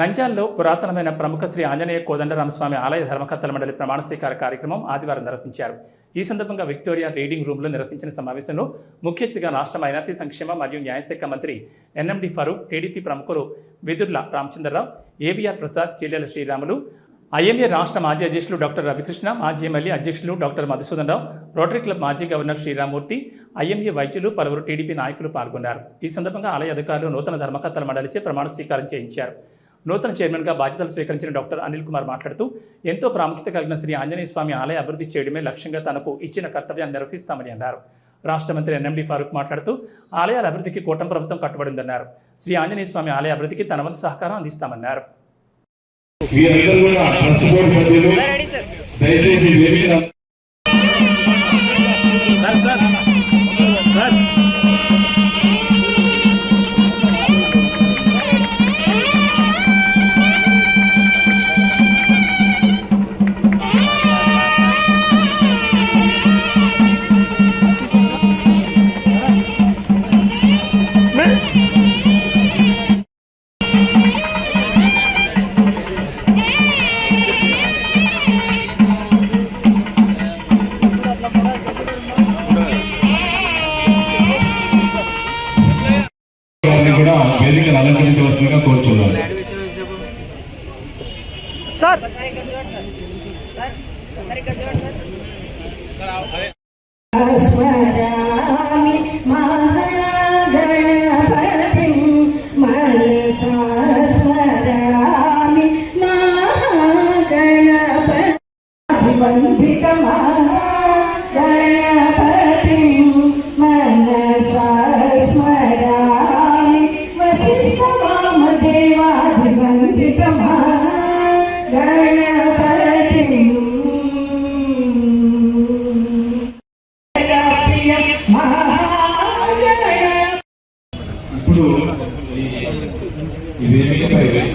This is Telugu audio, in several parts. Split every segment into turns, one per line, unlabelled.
నంద్యాలలో పురాతనమైన ప్రముఖ శ్రీ ఆంజనేయ కోదండరామస్వామి ఆలయ ధర్మకర్తల మండలి ప్రమాణ స్వీకార కార్యక్రమం ఆదివారం నిర్వహించారు. ఈ సందర్భంగా విక్టోరియా రీడింగ్ రూమ్లో నిర్వహించిన సమావేశంలో ముఖ్య అతిథిగా రాష్ట్ర మైనార్టీ సంక్షేమ మరియు న్యాయశాఖ మంత్రి ఎన్ఎండి ఫరూక్ టీడీపీ ప్రముఖులు విదుర్ల రామచంద్రరావు ఏబీఆర్ ప్రసాద్ చెల్లెల శ్రీరాములు ఐఎంఏ రాష్ట్ర మాజీ అధ్యక్షులు డాక్టర్ రవికృష్ణ మాజీ ఎమ్మెల్యే అధ్యక్షులు doctor Madhusudan Rao rotary club మాజీ గవర్నర్ శ్రీరామూర్తి ఐఎంఏ వైద్యులు పలువురు టీడీపీ నాయకులు పాల్గొన్నారు. ఈ సందర్భంగా ఆలయ అధికారులు నూతన ధర్మకర్తల మండలిచే ప్రమాణ స్వీకారం చేయించారు. నూతన చైర్మన్గా బాధ్యతలు స్వీకరించిన డాక్టర్ అనిల్ కుమార్ మాట్లాడుతూ ఎంతో ప్రాముఖ్యత కలిగిన శ్రీ ఆంజనేయ స్వామి ఆలయ అభివృద్ధి చేయడమే లక్ష్యంగా తనకు ఇచ్చిన కర్తవ్యాన్ని నిర్వహిస్తామని అన్నారు. రాష్ట్ర మంత్రి ఎన్ఎండి ఫారూక్ మాట్లాడుతూ ఆలయాల అభివృద్ధికి కూటమి ప్రభుత్వం కట్టుబడిందన్నారు. శ్రీ ఆంజనేయ స్వామి ఆలయ అభివృద్ధికి తన వంతు సహకారం అందిస్తామన్నారు.
దయచేసి వేదికను అలంకరించవలసిందిగా కోరుచున్నాను
సార్
ఇప్పుడు ఈ-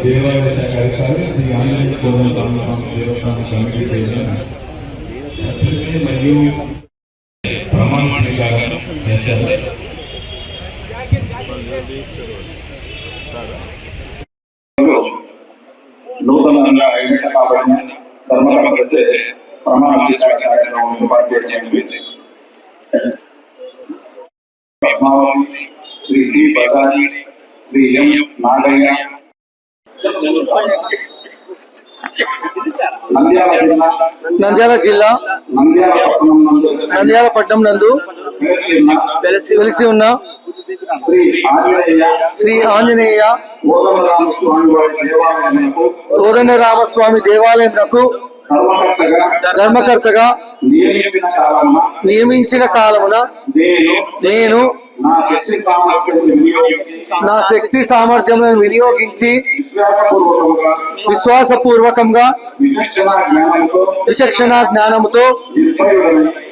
దేవాలయ శాఖ అధికారులు శ్రీ ఆంజనేయ కోదం రామస్వామి దేవస్థానం కమిటీ చేసిన సభ్యులే మరియు ప్రమాణ స్వీకారం చేస్తారు ధర్మకర్తలచే ప్రమాణ స్వీకార కార్యక్రమం. Padmavathi Shri D Shri M Nagayya. Nandyal జిల్లా.
నంద్యాల
పట్టణం నందు.
వెలిసి ఉన్న
శ్రీ ఆంజనేయ కోదండ
రామస్వామి దేవాలయంకు
ధర్మకర్తగా నియమించిన కాలమున నేను నా శక్తి సామర్థ్యం వినియోగించి విశ్వాసపూర్వకంగా విచక్షణ
జ్ఞానముతో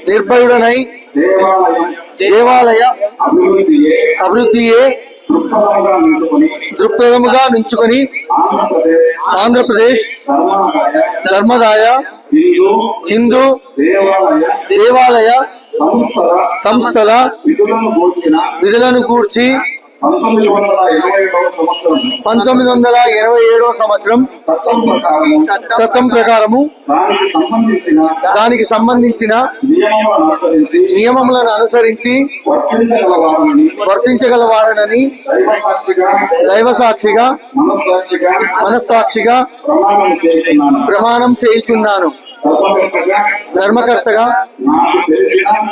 నిర్భయుడనై దేవాలయ అభివృద్ధియే
దృక్పథముగా నుంచుకొని
ఆంధ్రప్రదేశ్ ధర్మాదాయ హిందూ దేవాలయ సంస్థల విధులను
కూర్చి
పంతొమ్మిది వందల ఇరవై ఏడవ సంవత్సరం చట్టం
ప్రకారము
దానికి సంబంధించిన నియమాలను అనుసరించి
నియమములను అనుసరించి వర్తించగలవాడనని
దైవ సాక్షిగా
సాక్షిగా
మనస్సాక్షిగా ప్రమాణం చేస్తున్నాను
చేయుచున్నాను.
ధర్మకర్తగా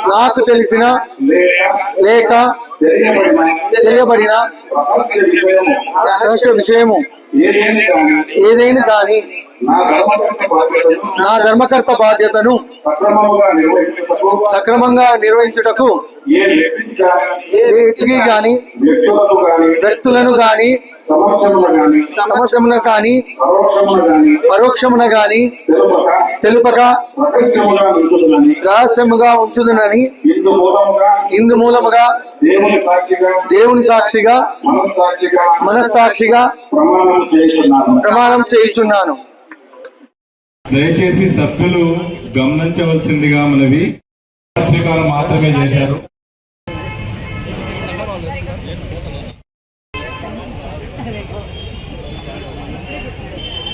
నాకు తెలిసిన లేక తెలియబడిన రహస్య విషయము ఏదైనా కానీ నా ధర్మకర్త బాధ్యతను సక్రమంగా నిర్వహించుటకు
ఏటికి గాని వ్యక్తులను గాని సమక్షమున గాని
పరోక్షమున
గాని
తెలుపక
తెలుపక
రహస్యముగా
ఉంచుదునని
ఇందు మూలముగా దేవుని సాక్షిగా
దేవుని సాక్షిగా
మనస్సాక్షిగా
మనస్సాక్షిగా
ప్రమాణం చేస్తున్నాను
ప్రమాణం చేయుచున్నాను.
దయచేసి సభ్యులు గమనించవలసిందిగా మనవి స్వీకారం మాత్రమే చేశారు.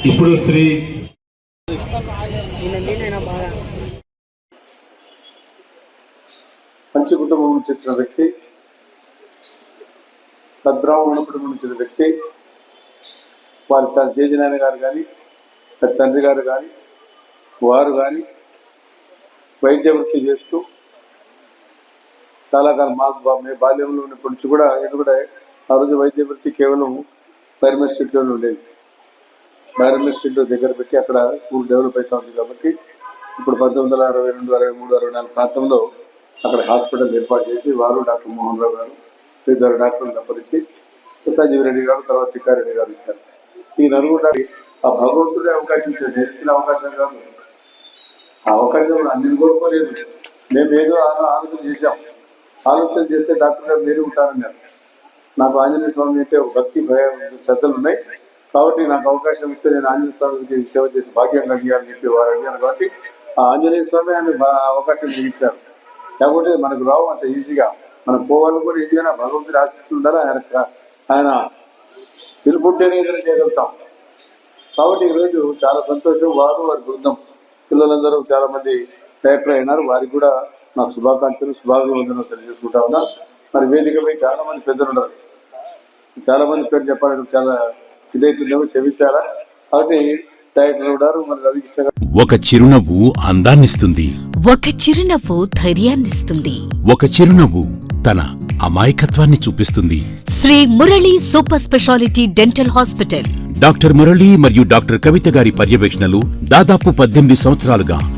ఇప్పుడు శ్రీ
మంచి కుటుంబం నుంచి వచ్చిన వ్యక్తి సద్బ్రాహ్మణ కుటుంబం నుంచి వ్యక్తి వారి తన జేజనాయన గారు కానీ తన తండ్రి గారు కానీ వారు కానీ వైద్య వృత్తి చేస్తూ చాలా కాలం మాకు బా- మేము బాల్యంలో ఉన్నప్పటి నుంచి కూడా ఎందుకంటే ఆ రోజు వైద్య వృత్తి కేవలం పరిమిత స్ట్రీట్లోనే ఉండేది. బైరమల్ దగ్గర పెట్టి అక్కడ స్కూల్ డెవలప్ అవుతా ఉంది కాబట్టి ఇప్పుడు పంతొమ్మిది వందల అరవై రెండు అరవై మూడు అరవై నాలుగు ప్రాంతంలో అక్కడ హాస్పిటల్ ఏర్పాటు చేసి వారు డాక్టర్ మోహన్ రావు గారు ఇద్దరు డాక్టర్లు తప్పనిచ్చి సంజీవ్ రెడ్డి గారు తర్వాత తిక్కారెడ్డి గారు ఇచ్చారు. ఈ నలుగురు ఆ భగవంతుడే అవకాశం ఇచ్చాడు నేను ఇచ్చిన అవకాశం కాదు. ఆ అవకాశం అన్ని కోరుకోలేదు మేము ఏదో ఆలోచన చేశాం. ఆలోచన చేస్తే డాక్టర్ గారు మీరు ఉంటారన్నారు. నాకు ఆంజనేయ స్వామి అంటే ఒక భక్తి భయం శ్రద్ధలు ఉన్నాయి కాబట్టి నాకు అవకాశం ఇస్తే నేను ఆంజనేయ స్వామికి సేవ చేసి భాగ్యం కలిగాలని చెప్పి వారు అడిగారు కాబట్టి ఆ ఆంజనేయ స్వామి ఆయన అవకాశం ఇచ్చారు. లేకపోతే మనకు రావు అంత ఈజీగా. మనం పోవాలని కూడా ఇండియా భగవంతుడు ఆశిస్తుంటారా ఆయన ఆయన పిలుపుంటేనే ఏదైనా చేయగలుగుతాం. కాబట్టి ఈరోజు చాలా సంతోషం. వారు వారి బృందం పిల్లలందరూ చాలా మంది డైరెక్టర్ అయినారు వారికి కూడా నా శుభాకాంక్షలు శుభాభివందనలు తెలియజేసుకుంటా ఉన్నా. మరి వేదికపై చాలా మంది పెద్దలు ఉన్నారు. చాలా మంది పేరు చెప్పాలంటే చాలా ఇదైతుందేమో క్షమించాలా? కాబట్టి డైరెక్టర్ ఉన్నారు మరి రవికృష్ణ
ఒక చిరునవ్వు అందాన్నిస్తుంది.
ఒక చిరునవ్వు ధైర్యాన్నిస్తుంది.
ఒక చిరునవ్వు తన అమాయకత్వాన్ని చూపిస్తుంది.
Shri Murali super speciality dental hospital.
Doctor Murali మరియు డాక్టర్ కవిత గారి పర్యవేక్షణలు దాదాపు పద్దెనిమిది సంవత్సరాలుగా